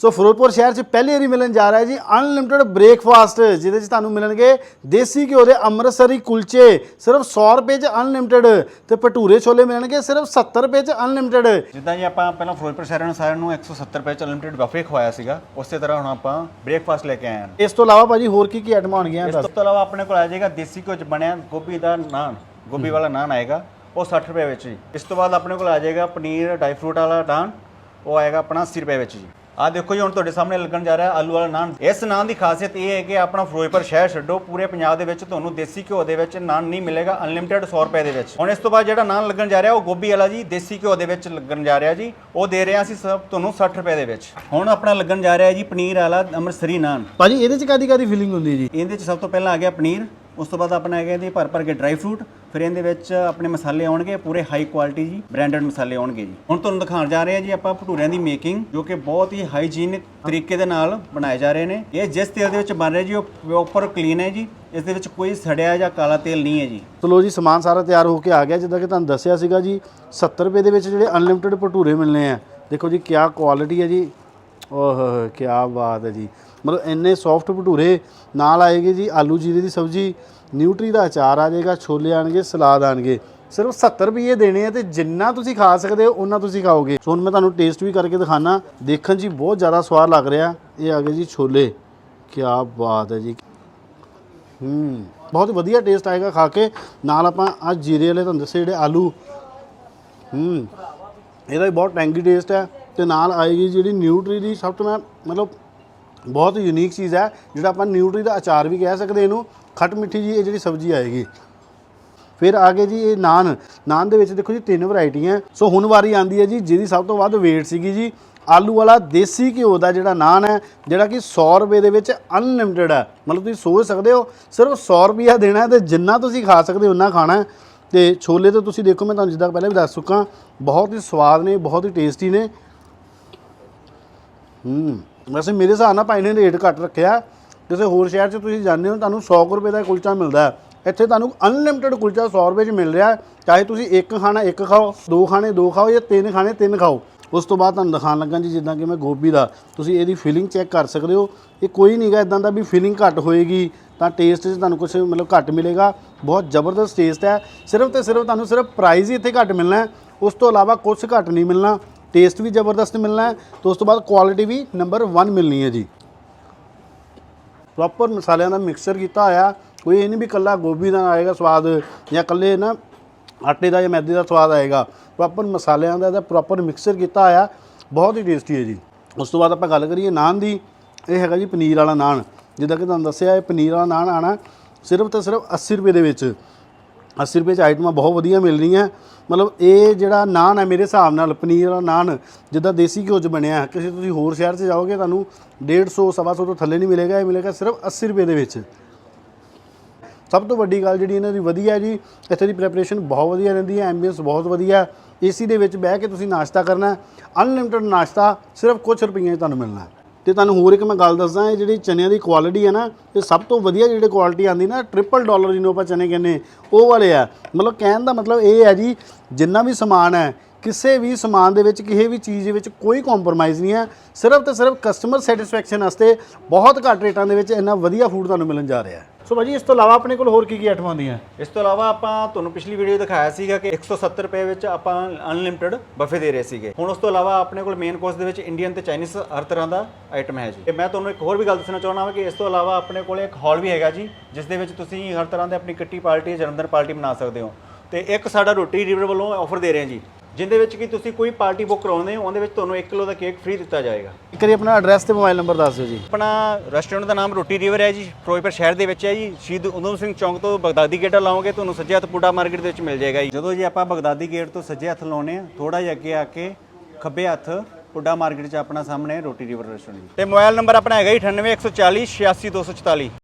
ਸੋ ਫਿਰੋਜ਼ਪੁਰ ਸ਼ਹਿਰ 'ਚ ਪਹਿਲੀ ਵਾਰੀ ਮਿਲਣ ਜਾ ਰਿਹਾ ਹੈ ਜੀ ਅਨਲਿਮਿਟਿਡ ਬ੍ਰੇਕਫਾਸਟ ਜਿਹਦੇ 'ਚ ਤੁਹਾਨੂੰ ਮਿਲਣਗੇ ਦੇਸੀ ਘਿਓ ਦੇ ਅੰਮ੍ਰਿਤਸਰੀ ਕੁਲਚੇ ਸਿਰਫ 100 ਰੁਪਏ 'ਚ ਅਨਲਿਮਿਟਿਡ ਤੇ ਭਟੂਰੇ ਛੋਲੇ ਮਿਲਣਗੇ ਸਿਰਫ 70 ਰੁਪਏ 'ਚ ਅਨਲਿਮਿਟਿਡ ਜਿੱਦਾਂ ਜੀ ਆਪਾਂ ਪਹਿਲਾਂ ਫਿਰੋਜ਼ਪੁਰ ਸ਼ਹਿਰ ਨੂੰ ਸਾਰਿਆਂ ਨੂੰ 170 ਰੁਪਏ ਚ ਅਨਲਿਮਿਟਿਡ ਬਫੇ ਖਵਾਇਆ ਸੀਗਾ ਉਸੇ ਤਰ੍ਹਾਂ ਹੁਣ ਆਪਾਂ ਬ੍ਰੇਕਫਾਸਟ ਲੈ ਕੇ ਆਏ ਹਾਂ। ਇਸ ਤੋਂ ਇਲਾਵਾ ਭਾਜੀ ਹੋਰ ਕੀ ਕੀ ਆਈਟਮਾਂ ਹੋਣਗੀਆਂ ਇਸ ਤੋਂ ਇਲਾਵਾ ਆਪਣੇ ਕੋਲ ਆ ਜਾਏਗਾ ਦੇਸੀ ਘਿਓ ਚ ਬਣਿਆ ਗੋਭੀ ਦਾ ਨਾਨ ਗੋਭੀ ਵਾਲਾ ਨਾਨ ਆਏਗਾ ਉਹ 60 ਰੁਪਏ ਵਿੱਚ ਜੀ। ਇਸ ਤੋਂ ਬਾਅਦ ਆਪਣੇ ਕੋਲ ਆ ਜਾਏਗਾ ਪਨੀਰ ਡਰਾਈ ਫਰੂਟ ਵਾਲਾ ਨਾਨ ਉਹ ਆਏਗਾ ਆਪਣਾ 80 ਰੁਪਏ ਵਿੱਚ ਜੀ। ਆ ਦੇਖੋ ਜੀ ਹੁਣ ਤੁਹਾਡੇ ਸਾਹਮਣੇ ਲੱਗਣ ਜਾ ਰਿਹਾ ਆਲੂ ਵਾਲਾ ਨਾਨ। ਇਸ ਨਾਨ ਦੀ ਖਾਸੀਅਤ ਇਹ ਹੈ ਕਿ ਆਪਣਾ ਫਿਰੋਜ਼ਪੁਰ ਸ਼ਹਿਰ ਛੱਡੋ ਪੂਰੇ ਪੰਜਾਬ ਦੇ ਵਿੱਚ ਤੁਹਾਨੂੰ ਦੇਸੀ ਘਿਓ ਦੇ ਵਿੱਚ ਨਾਨ ਨਹੀਂ ਮਿਲੇਗਾ ਅਨਲਿਮਿਟਿਡ 100 ਰੁਪਏ ਦੇ ਵਿੱਚ। ਹੁਣ ਇਸ ਤੋਂ ਬਾਅਦ ਜਿਹੜਾ ਨਾਨ ਲੱਗਣ ਜਾ ਰਿਹਾ ਉਹ ਗੋਭੀ ਵਾਲਾ ਜੀ ਦੇਸੀ ਘਿਓ ਦੇ ਵਿੱਚ ਲੱਗਣ ਜਾ ਰਿਹਾ ਜੀ। ਉਹ ਦੇ ਰਹੇ ਅਸੀਂ ਸਭ ਤੁਹਾਨੂੰ 60 ਰੁਪਏ ਦੇ ਵਿੱਚ। ਹੁਣ ਆਪਣਾ ਲੱਗਣ ਜਾ ਰਿਹਾ ਜੀ ਪਨੀਰ ਵਾਲਾ ਅੰਮ੍ਰਿਤਸਰੀ ਨਾਨ। ਭਾਜੀ ਇਹਦੇ 'ਚ ਕਾਦੀ ਕਾਦੀ ਫੀਲਿੰਗ ਹੁੰਦੀ ਹੈ ਜੀ? ਇਹਦੇ ਚ ਸਭ ਤੋਂ ਪਹਿਲਾਂ ਆ ਗਿਆ ਪਨੀਰ। ਉਸ ਤੋਂ ਬਾਅਦ ਆਪਣਾ ਹੈਗਾ ਇਹਦੇ ਭਰ ਭਰ ਕੇ ਡਰਾਈ ਫਰੂਟ ਫਿਰ ਇਹਦੇ ਵਿੱਚ ਆਪਣੇ ਮਸਾਲੇ ਆਉਣਗੇ ਪੂਰੇ ਹਾਈ ਕੁਆਲਿਟੀ ਜੀ ਬ੍ਰਾਂਡਡ ਮਸਾਲੇ ਆਉਣਗੇ ਜੀ। ਹੁਣ ਤੁਹਾਨੂੰ ਦਿਖਾਉਣ ਜਾ ਰਹੇ ਹਾਂ ਜੀ ਆਪਾਂ ਭਟੂਰਿਆਂ ਦੀ ਮੇਕਿੰਗ ਜੋ ਕਿ ਬਹੁਤ ਹੀ ਹਾਈਜੀਨਿਕ ਤਰੀਕੇ ਦੇ ਨਾਲ ਬਣਾਏ ਜਾ ਰਹੇ ਨੇ। ਇਹ ਜਿਸ ਤੇਲ ਦੇ ਵਿੱਚ ਬਣ ਰਿਹਾ ਜੀ, ਉਹ ਪ੍ਰੋਪਰ ਕਲੀਨ ਹੈ ਜੀ। ਇਸ ਦੇ ਵਿੱਚ ਕੋਈ ਸੜਿਆ ਜਾਂ ਕਾਲਾ ਤੇਲ ਨਹੀਂ ਹੈ ਜੀ। ਚਲੋ ਜੀ, ਸਮਾਨ ਸਾਰਾ ਤਿਆਰ ਹੋ ਕੇ ਆ ਗਿਆ, ਜਿੱਦਾਂ ਕਿ ਤੁਹਾਨੂੰ ਦੱਸਿਆ ਸੀਗਾ ਜੀ 70 ਰੁਪਏ ਦੇ ਵਿੱਚ ਜਿਹੜੇ ਅਨਲਿਮਿਟਿਡ ਭਟੂਰੇ ਮਿਲਨੇ ਆ। ਦੇਖੋ ਜੀ, ਕਿਆ ਕੁਆਲਿਟੀ ਹੈ ਜੀ। ਓਹ ਕੀ ਬਾਤ ਹੈ ਜੀ। ਮਤਲਬ ਇੰਨੇ ਸੌਫਟ ਭਟੂਰੇ ਨਾਲ ਆਏਗੀ ਜੀ, ਆਲੂ ਜੀਰੇ ਦੀ ਸਬਜ਼ੀ, ਨਿਊਟਰੀ ਦਾ ਅਚਾਰ ਆ ਜਾਏਗਾ, ਛੋਲੇ ਆਣਗੇ, ਸਲਾਦ ਆਣਗੇ। ਸਿਰਫ 70 ਰੁਪਏ ਦੇਣੇ ਆ ਤੇ ਜਿੰਨਾ ਤੁਸੀਂ ਖਾ ਸਕਦੇ ਹੋ ਉਹਨਾਂ ਤੁਸੀਂ ਖਾਓਗੇ। ਸੋ ਹੁਣ ਮੈਂ ਤੁਹਾਨੂੰ ਟੇਸਟ ਵੀ ਕਰਕੇ ਦਿਖਾਣਾ ਦੇਖਣ ਜੀ ਬਹੁਤ ਜ਼ਿਆਦਾ ਸਵਾਦ ਲੱਗ ਰਿਹਾ। ਇਹ ਆ ਗਏ ਜੀ ਛੋਲੇ। ਕੀ ਬਾਤ ਹੈ ਜੀ। ਹੂੰ, ਬਹੁਤ ਵਧੀਆ ਟੇਸਟ ਆਏਗਾ ਖਾ ਕੇ। ਨਾਲ ਆਪਾਂ ਆ ਜੀਰੇ ਵਾਲੇ ਤੁਹਾਨੂੰ ਦੱਸੇ ਜਿਹੜੇ ਆਲੂ। ਹੂੰ, ਇਹਦਾ ਵੀ ਬਹੁਤ ਟੈਂਗੀ ਟੇਸਟ ਹੈ ਤੇ ਨਾਲ ਆਏਗੀ ਜਿਹੜੀ ਨਿਊਟਰੀ ਦੀ ਸਭ ਤੋਂ ਮੈਂ ਮਤਲਬ ਬਹੁਤ ਯੂਨੀਕ ਚੀਜ਼ ਹੈ, ਜਿਹੜਾ ਆਪਾਂ ਨਿਊਟਰੀ ਦਾ ਅਚਾਰ ਵੀ ਕਹਿ ਸਕਦੇ ਇਹਨੂੰ। ਖੱਟ ਮਿੱਠੀ ਜੀ, ਇਹ ਜਿਹੜੀ ਸਬਜ਼ੀ ਆਏਗੀ। ਫਿਰ ਆਗੇ ਜੀ, ਇਹ ਨਾਨ। ਨਾਨ ਦੇ ਵਿੱਚ ਦੇਖੋ ਜੀ, ਤਿੰਨ ਵੈਰਾਈਟੀਆਂ ਸੋ ਹੁਣ ਵਾਰੀ ਆਂਦੀ ਹੈ ਜੀ, ਜਿਹਦੀ ਸਭ ਤੋਂ ਵੱਧ weight ਸੀਗੀ ਜੀ, ਆਲੂ ਵਾਲਾ ਦੇਸੀ ਘਿਓ ਦਾ ਜਿਹੜਾ ਨਾਨ ਹੈ, ਜਿਹੜਾ ਕਿ 100 ਰੁਪਏ ਦੇ ਵਿੱਚ ਅਨਲਿਮਿਟਿਡ ਹੈ। ਮਤਲਬ ਤੁਸੀਂ ਸੋਚ ਸਕਦੇ ਹੋ, ਸਿਰਫ 100 ਰੁਪਿਆ ਦੇਣਾ ਹੈ ਤੇ ਜਿੰਨਾ ਤੁਸੀਂ ਖਾ ਸਕਦੇ ਹੋ, ਉਨਾ ਖਾਣਾ ਹੈ। ਤੇ ਛੋਲੇ ਤਾਂ ਤੁਸੀਂ ਦੇਖੋ, ਮੈਂ ਤੁਹਾਨੂੰ ਜਿੱਦਾਂ ਪਹਿਲਾਂ ਵੀ ਦੱਸ ਚੁੱਕਾ, ਬਹੁਤ ਹੀ ਸਵਾਦ ਨੇ, ਬਹੁਤ ਹੀ ਟੇਸਟੀ ਨੇ। ਹੂੰ। ਵੈਸੇ ਮੇਰੇ ਹਿਸਾਬ ਨਾਲ ਭਾਈ ਨੇ ਰੇਟ ਘੱਟ ਰੱਖਿਆ। ਕਿਸੇ ਹੋਰ ਸ਼ਹਿਰ 'ਚ ਤੁਸੀਂ ਜਾਂਦੇ ਹੋ, ਤੁਹਾਨੂੰ 100 ਕੁ ਰੁਪਏ ਦਾ ਕੁਲਚਾ ਮਿਲਦਾ ਹੈ। ਇੱਥੇ ਤੁਹਾਨੂੰ ਅਨਲਿਮਿਟਿਡ ਕੁਲਚਾ 100 ਰੁਪਏ 'ਚ ਮਿਲ ਰਿਹਾ ਚਾਹੇ ਤੁਸੀਂ ਇੱਕ ਖਾਣਾ ਇੱਕ ਖਾਓ, ਦੋ ਖਾਣੇ ਦੋ ਖਾਓ ਜਾਂ ਤਿੰਨ ਖਾਣੇ ਤਿੰਨ ਖਾਓ। ਉਸ ਤੋਂ ਬਾਅਦ ਤੁਹਾਨੂੰ ਦਿਖਾਉਣ ਲੱਗਾ ਜੀ, ਜਿੱਦਾਂ ਕਿ ਮੈਂ ਗੋਭੀ ਦਾ। ਤੁਸੀਂ ਇਹਦੀ ਫੀਲਿੰਗ ਚੈੱਕ ਕਰ ਸਕਦੇ ਹੋ। ਇਹ ਕੋਈ ਨਹੀਂਗਾ ਇਦਾਂ ਦਾ ਵੀ ਫੀਲਿੰਗ ਘੱਟ ਹੋਏਗੀ, ਤਾਂ ਟੇਸਟ 'ਚ ਤੁਹਾਨੂੰ ਕੁਝ ਮਤਲਬ ਘੱਟ ਮਿਲੇਗਾ। ਬਹੁਤ ਜ਼ਬਰਦਸਤ ਟੇਸਟ ਹੈ। ਸਿਰਫ ਤੇ ਸਿਰਫ ਤੁਹਾਨੂੰ ਸਿਰਫ ਪ੍ਰਾਈਸ ਹੀ ਇੱਥੇ ਘੱਟ ਮਿਲਣਾ ਉਸ ਤੋਂ ਇਲਾਵਾ ਕੁਝ ਘੱਟ ਨਹੀਂ ਮਿਲਣਾ। ਟੇਸਟ ਵੀ ਜ਼ਬਰਦਸਤ ਮਿਲਣਾ ਹੈ, ਤੇ ਉਸ ਤੋਂ ਬਾਅਦ ਕੁਆਲਿਟੀ ਵੀ ਨੰਬਰ 1 ਮਿਲਣੀ ਹੈ ਜੀ। ਪ੍ਰੋਪਰ ਮਸਾਲਿਆਂ ਦਾ ਮਿਕਸਚਰ ਕੀਤਾ ਹੋਇਆ, ਕੋਈ ਇਹ ਨਹੀਂ ਵੀ ਕੱਲਾ ਗੋਭੀ ਦਾ ਆਏਗਾ ਸਵਾਦ ਜਾਂ ਕੱਲੇ ਨਾ ਆਟੇ ਦਾ ਜਾਂ ਮੈਦੇ ਦਾ ਸਵਾਦ ਆਏਗਾ। ਪ੍ਰੋਪਰ ਮਸਾਲਿਆਂ ਦਾ ਇਹਦਾ ਪ੍ਰੋਪਰ ਮਿਕਸਚਰ ਕੀਤਾ ਹੋਇਆ, ਬਹੁਤ ਹੀ ਟੇਸਟੀ ਹੈ ਜੀ। ਉਸ ਤੋਂ ਬਾਅਦ ਆਪਾਂ ਗੱਲ ਕਰੀਏ ਨਾਨ ਦੀ, ਇਹ ਹੈਗਾ ਜੀ ਪਨੀਰ ਵਾਲਾ ਨਾਨ। ਜਿੱਦਾਂ ਕਿ ਤੁਹਾਨੂੰ ਦੱਸਿਆ, ਇਹ ਪਨੀਰ ਵਾਲਾ ਨਾਨ ਆਣਾ ਸਿਰਫ ਤੇ ਸਿਰਫ 80 ਰੁਪਏ ਦੇ ਵਿੱਚ। 80 ਰੁਪਏ ਚ ਆਈਟਮਾਂ ਬਹੁਤ ਵਧੀਆ ਮਿਲ ਰਹੀਆਂ। ਮਤਲਬ ਇਹ ਜਿਹੜਾ ਨਾਨ ਹੈ ਮੇਰੇ ਹਿਸਾਬ ਨਾਲ, ਪਨੀਰ ਵਾਲਾ ਨਾਨ, ਜਿੱਦਾਂ ਦੇਸੀ ਘਿਓ ਚ ਬਣਿਆ ਕਿਸੇ ਤੁਸੀਂ ਹੋਰ ਸ਼ਹਿਰ 'ਚ ਜਾਓਗੇ, ਤੁਹਾਨੂੰ 150 ਸਵਾ ਸੌ ਤੋਂ ਥੱਲੇ ਨਹੀਂ ਮਿਲੇਗਾ। ਇਹ ਮਿਲੇਗਾ ਸਿਰਫ 80 ਰੁਪਏ ਦੇ ਵਿੱਚ। ਸਭ ਤੋਂ ਵੱਡੀ ਗੱਲ ਜਿਹੜੀ ਇਹਨਾਂ ਦੀ ਵਧੀਆ ਜੀ, ਇੱਥੇ ਦੀ ਪ੍ਰੈਪਰੇਸ਼ਨ ਬਹੁਤ ਵਧੀਆ ਰਹਿੰਦੀ ਹੈ ਐਂਬੀਐਂਸ ਬਹੁਤ ਵਧੀਆ ਏਸੀ ਦੇ ਵਿੱਚ ਬਹਿ ਕੇ ਤੁਸੀਂ ਨਾਸ਼ਤਾ ਕਰਨਾ ਅਨਲਿਮਿਟਿਡ ਨਾਸ਼ਤਾ ਸਿਰਫ ਕੁਝ ਰੁਪਈਆਂ 'ਚ ਤੁਹਾਨੂੰ ਮਿਲਣਾ ਤੇ ਤੁਹਾਨੂੰ ਹੋਰ ਇੱਕ ਮੈਂ ਗੱਲ ਦੱਸਦਾ ਇਹ ਜਿਹੜੀ ਚਨਿਆਂ ਦੀ ਕੁਆਲਿਟੀ ਹੈ ਨਾ, ਇਹ ਸਭ ਤੋਂ ਵਧੀਆ ਜਿਹੜੀ ਕੁਆਲਿਟੀ ਆਂਦੀ ਨਾ ਟ੍ਰਿਪਲ ਡਾਲਰ ਜਿਹਨੂੰ ਆਪਾਂ ਚਨੇ ਕਹਿੰਦੇ ਉਹ ਵਾਲੇ ਆ। ਮਤਲਬ ਕਹਿਣ ਦਾ ਮਤਲਬ ਇਹ ਹੈ ਜੀ, ਜਿੰਨਾ ਵੀ ਸਮਾਨ ਹੈ, ਕਿਸੇ ਵੀ ਸਮਾਨ ਦੇ ਵਿੱਚ, ਕਿਸੇ ਵੀ ਚੀਜ਼ ਦੇ ਵਿੱਚ ਕੋਈ ਕੰਪਰੋਮਾਈਜ਼ ਨਹੀਂ ਹੈ। ਸਿਰਫ ਤੇ ਸਿਰਫ ਕਸਟਮਰ ਸੈਟੀਸਫੈਕਸ਼ਨ ਵਾਸਤੇ ਬਹੁਤ ਘੱਟ ਰੇਟਾਂ ਦੇ ਵਿੱਚ ਇੰਨਾ ਵਧੀਆ ਫੂਡ ਤੁਹਾਨੂੰ ਮਿਲਣ ਜਾ ਰਿਹਾ ਹੈ। ਸੋ ਭਾਜੀ, ਇਸ ਤੋਂ ਇਲਾਵਾ ਆਪਣੇ ਕੋਲ ਹੋਰ ਕੀ ਕੀ ਆਈਟਮਾਂ ਹੁੰਦੀਆਂ ਇਸ ਤੋਂ ਇਲਾਵਾ ਆਪਾਂ ਤੁਹਾਨੂੰ ਪਿਛਲੀ ਵੀਡੀਓ ਦਿਖਾਇਆ ਸੀਗਾ ਕਿ 170 ਰੁਪਏ ਵਿੱਚ ਆਪਾਂ ਅਨਲਿਮਿਟਿਡ ਬਫੇ ਦੇ ਰਹੇ ਸੀਗੇ। ਹੁਣ ਉਸ ਤੋਂ ਇਲਾਵਾ ਆਪਣੇ ਕੋਲ ਮੇਨ ਕੋਰਸ ਦੇ ਵਿੱਚ ਇੰਡੀਅਨ ਤੇ ਚਾਈਨੀਜ਼ ਹਰ ਤਰ੍ਹਾਂ ਦਾ ਆਈਟਮ ਹੈ ਜੀ। ਤੇ ਮੈਂ ਤੁਹਾਨੂੰ ਇੱਕ ਹੋਰ ਵੀ ਗੱਲ ਦੱਸਣਾ ਚਾਹੁੰਦਾ ਹਾਂ ਕਿ ਇਸ ਤੋਂ ਇਲਾਵਾ ਆਪਣੇ ਕੋਲ ਇੱਕ ਹਾਲ ਵੀ ਹੈਗਾ ਜੀ, ਜਿਸ ਦੇ ਵਿੱਚ ਤੁਸੀਂ ਹਰ ਤਰ੍ਹਾਂ ਦੇ ਆਪਣੀ ਕਿੱਟੀ ਪਾਰਟੀ ਜਨਮਦਿਨ ਪਾਰਟੀ ਬਣਾ ਸਕਦੇ ਹੋ। ਤੇ ਇੱਕ ਸਾਡਾ ਰੋਟੀ ਰਿਵਰ ਵੱਲੋਂ ਆਫਰ ਦੇ ਰਹੇ ਹਾਂ ਜੀ। ਜਿੰਦੇ ਵਿੱਚ ਕਿ ਤੁਸੀਂ ਕੋਈ ਪਾਰਟੀ ਬੁੱਕ ਕਰਾਉਂਦੇ ਹੋ ਉਹਦੇ ਵਿੱਚ ਤੁਹਾਨੂੰ 1 ਕਿਲੋ ਦਾ ਕੇਕ ਫ੍ਰੀ ਦਿੱਤਾ ਜਾਏਗਾ। ਇੱਕ ਵਾਰੀ ਆਪਣਾ ਐਡਰੈਸ ਤੇ ਮੋਬਾਈਲ ਨੰਬਰ ਦੱਸ ਦਿਓ ਜੀ। ਆਪਣਾ ਰੈਸਟੋਰੈਂਟ ਦਾ ਨਾਮ ਰੋਟੀ ਰਿਵਰ ਹੈ ਜੀ ਫਿਰੋਜ਼ਪੁਰ ਸ਼ਹਿਰ ਦੇ ਵਿੱਚ ਹੈ ਜੀ। ਸ਼ਹੀਦ ਉਦਮ ਸਿੰਘ ਚੌਂਕ ਤੋਂ ਬਗਦਾਦੀ ਗੇਟ ਲਾਓਗੇ ਤੁਹਾਨੂੰ ਸੱਜੇ ਹੱਥ ਪੁੱਡਾ ਮਾਰਕੀਟ ਦੇ ਵਿੱਚ ਮਿਲ ਜਾਏਗਾ ਜੀ। ਜਦੋਂ ਜੀ ਆਪਾਂ ਬਗਦਾਦੀ ਗੇਟ ਤੋਂ ਸੱਜੇ ਹੱਥ ਲਾਉਨੇ ਆ ਥੋੜਾ ਜਿਹਾ ਅੱਗੇ ਆ ਕੇ ਖੱਬੇ ਹੱਥ ਪੁੱਡਾ ਮਾਰਕੀਟ 'ਚ ਆਪਣਾ ਸਾਹਮਣੇ ਰੋਟੀ ਰਿਵਰ ਰੈਸਟੋਰੈਂਟ ਤੇ ਮੋਬਾਈਲ ਨੰਬਰ ਆਪਣਾ ਹੈਗਾ ਜੀ 98140 86244